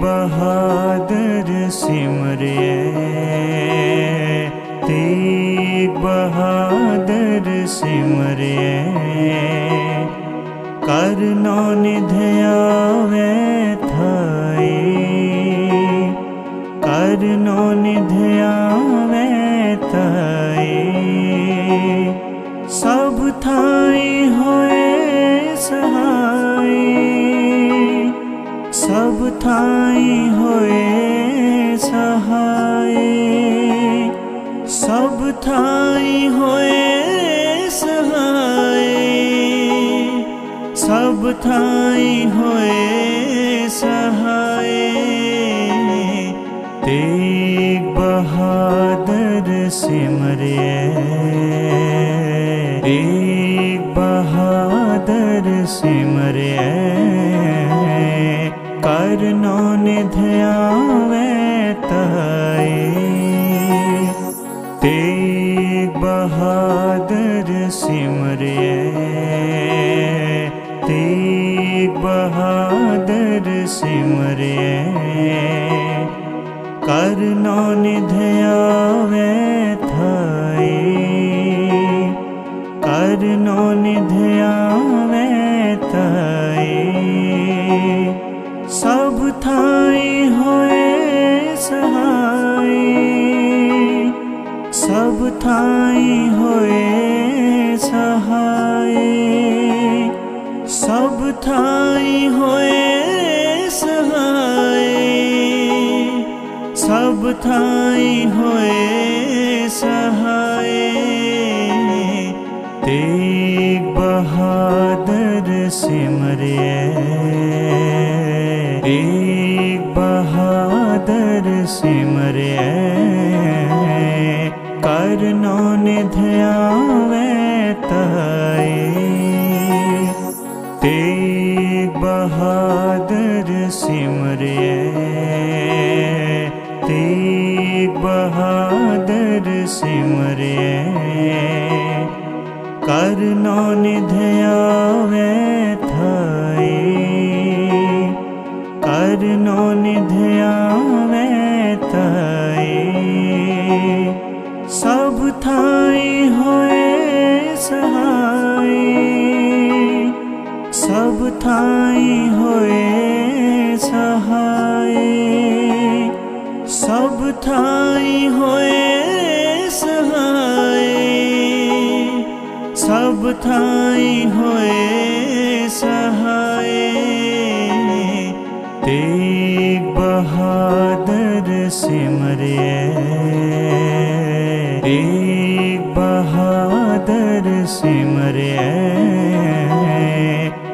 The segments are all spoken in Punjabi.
ਬਹਾਦਰ ਸਿਮਰਿਏ ਤੇਗ ਬਹਾਦਰ ਸਿਮਰਿਏ। ਕਰਨੋ ਨਿਧਿਆਵੇ ਥਾਈ ਕਰਨੋ ਨਿਧ ਸਭ ਥਾਈ ਹੋਏ ਸਹਾਈ ਤੇਗ ਬਹਾਦਰ ਸਿਮਰਿਐ। ਤੇਗ ਬਹਾਦਰ ਸਿਮਰਿਐ। ਕਰਨੋ ਨਿਧਿਆਵੇ ਤਾਈ ਤੇਗ ਬਹਾਦਰ ਸਿਮਰਿਐ ਕਰਨੋ ਨਿਧਿਆਵੇ ਥਾਈ। ਕਰਨੋ ਨਿਧਿਆਵੇ ਤਾਈ ਸਭ ਥਾਈ ਹੋਏ ਸਹਾਈ। ਸਭ ਥਾਈ ਹੋਏ ਸਹਾਈ। ਸਭ ਥਾਈ ਹੋਏ ਸਹਾਈ। ਸਭ ਥਾਈ ਹੋਏ ਸਹਾਈ। ਤੇਗ ਬਹਾਦਰ ਸਿਮਰਿਐ ਤੇਗ ਬਹਾਦਰ ਸਿਮਰਿਐ ਤੇਗ ਬਹਾਦਰ ਸਿਮਰਿਐ ਕਰਨੋ ਨਿਧਿਆਵੇ ਥਾਈ ਕਰਨੋ ਨਿਧਿਆਵੇ ਤਾਈ ਸਭ ਥਾਈ ਹੋਏ ਸਹਾਈ ਸਭ ਥਾਈ ਹੋਏ ਸਹਾਈ ਸਭ ਥਾਈ ਹੋਏ ਸਹਾਏ, ਤੇਗ ਬਹਾਦਰ ਸਿਮਰਿਐ। ਤੇਗ ਬਹਾਦਰ ਸਿਮਰਿਐ।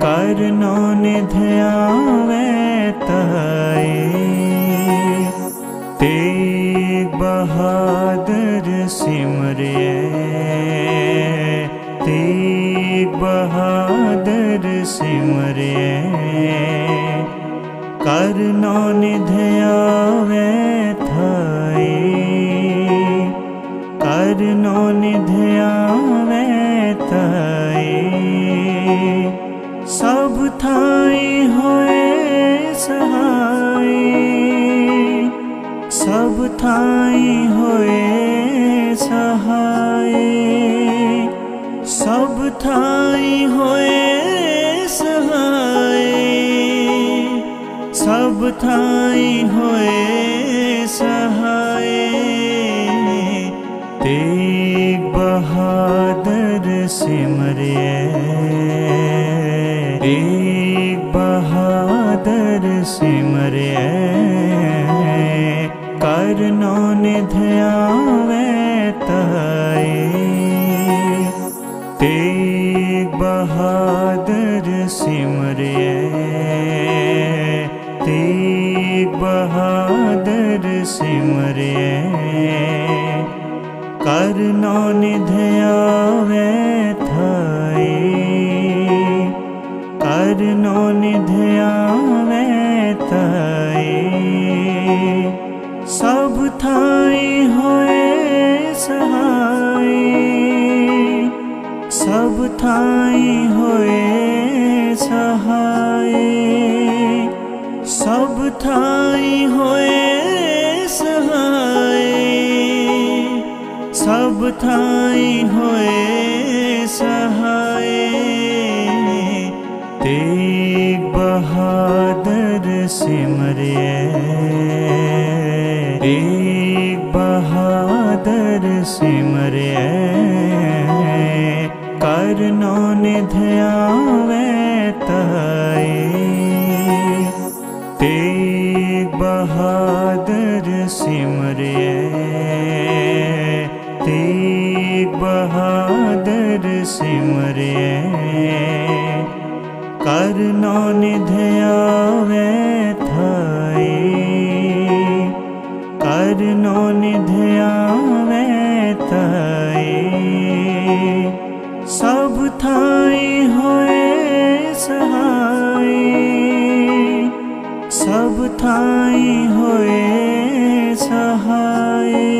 ਕਰਨੋ ਨਿਧਿਆਵੇ ਤਾਈ ਤੇਗ ਬਹਾਦਰ ਸਿਮਰਿਐ। ਬਹਾਦਰ ਸਿਮਰਿਐ ਕਰਨੋ ਨਿਧਿਆਵੇ ਥਾਈ। ਕਰਨੋ ਨਿਧਿਆਵੇ ਸਭ ਥਾਈ ਹੋਏ ਸਹਾਏ। ਤੇਗ ਬਹਾਦਰ ਸਿਮਰਿਐ। ਤੇਗ ਬਹਾਦਰ ਸਿਮਰਿਐ। ਕਰਨੋ ਨਿਧਿਆਵੇ ਤਾਈ ਤੇਗ ਬਹਾਦਰ ਸਿਮਰਿਐ। ਸਿਮਰਿਐ ਕਰਨੋ ਨਿਧਿਆਵੇ ਥਾਈ। ਕਰਨੋ ਨਿਧਿਆਵੇ ਥਾਈ ਹੋਏ ਸਹਾਏ ਤੇਗ ਬਹਾਦਰ ਸਿਮਰਿਏ। ਤੇਗ ਬਹਾਦਰ ਸਿਮਰਿਏ ਕਰਨੋਂ ਨਿਧਿਆ ਬਹਾਦਰ ਸਿਮਰਿਐ ਕਰਨੋ ਨਿਧਿਆਵੇ ਥਾਈ। ਕਰਨੋ ਨਿਧਿਆਵੇ ਤਾਈ ਸਭ ਥਾਈ ਹੋਏ ਸਹਾਈ। ਸਭ ਥਾਈ ਹੋਏ ਸਹਾਈ।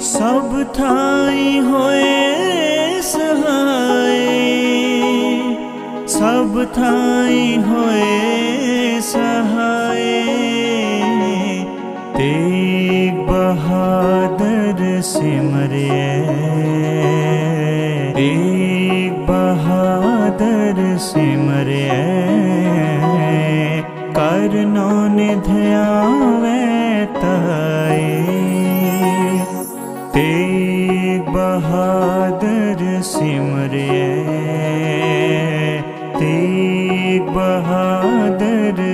ਸਭ ਥਾਈ ਹੋਏ ਸਭ ਥਾਈ ਹੋਏ ਸਹਾਏ। ਤੇਗ ਬਹਾਦਰ ਸਿਮਰਿਐ। ਤੇਗ ਬਹਾਦਰ ਸਿਮਰਿਐ। ਕਰਨੋ ਨਿਧਿਆਵੇ ਤਾਈ ਤੇਗ ਬਹਾਦਰ ਸਿਮਰਿਐ।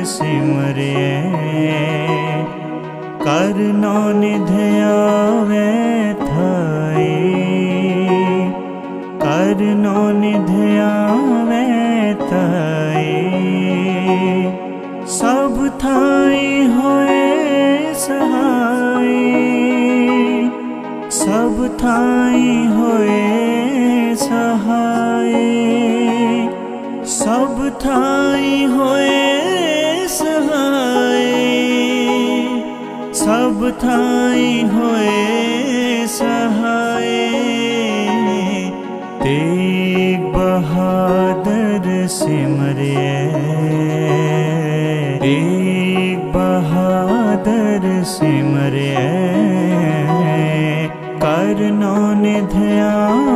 ਸਿਮਰਿਐ ਕਰਨੋ ਨਿਧਿਆਵੇ ਥਾਈ। ਕਰਨੋ ਨਿਧਿਆਵੇ ਤਾਈ ਸਭ ਥਾਈ ਹੋਏ ਸਹਾਈ। ਸਭ ਥਾਈ ਹੋਏ ਸਹਾਈ। ਸਭ ਥਾਈ ਸਭ ਥਾਈ ਹੋਏ ਸਹਾਈ ਤੇਗ ਬਹਾਦਰ ਸਿਮਰਿਐ। ਤੇਗ ਬਹਾਦਰ ਸਿਮਰਿਐ। ਕਰਨੋ ਨਿਧਿਆਵੇ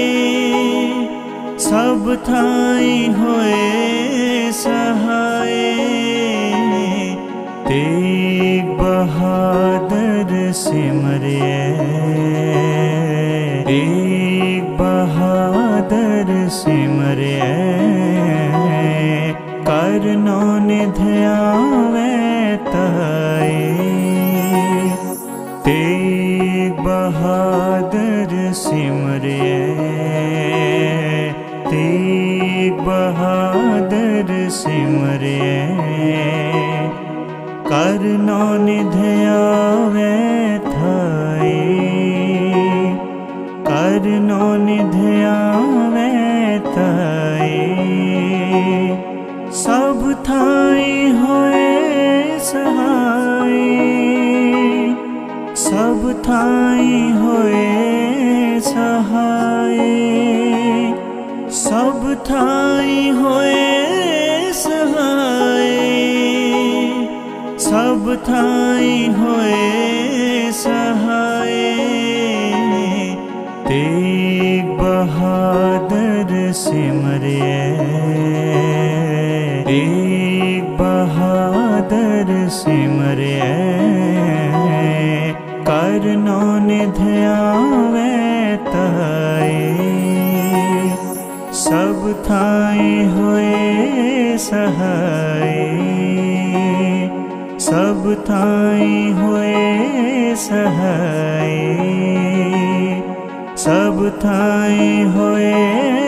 ਸਭ ਥਾਈ ਹੋਏ ਸਹਾਈ ਤੇਗ ਬਹਾਦਰ ਸਿਮਰਿਐ। ਤੇਗ ਬਹਾਦਰ ਸਿਮਰਿਐ। ਕਰਨੋ ਨਿਧਿਆ ਸਿਮਰਿਐ ਕਰਨੋ ਨਿਧਿਆਵੇ ਥਾਈ। ਕਰਨੋ ਨਿਧਿਆਵੇ ਥਾਈ। ਸਭ ਥਾਈ ਹੋਏ ਸਹਾਈ। ਸਭ ਥਾਈ ਹੋਏ ਸਹਾਈ। ਸਭ ਥਾਈ ਹੋਏ ਥਾਈ ਹੋਏ ਸਹਾਈ ਤੇਗ ਬਹਾਦਰ ਸਿਮਰਿਐ। ਤੇਗ ਬਹਾਦਰ ਸਿਮਰਿਐ। ਕਰਨੋ ਨਿਧਿਆਵੇ ਤਾਈ ਸਭ ਥਾਈ ਹੋਏ ਸਹਾਈ ਸਭ ਥਾਈ ਹੋਏ ਸਹਾਈ ਸਭ ਥਾਈ ਹੋਏ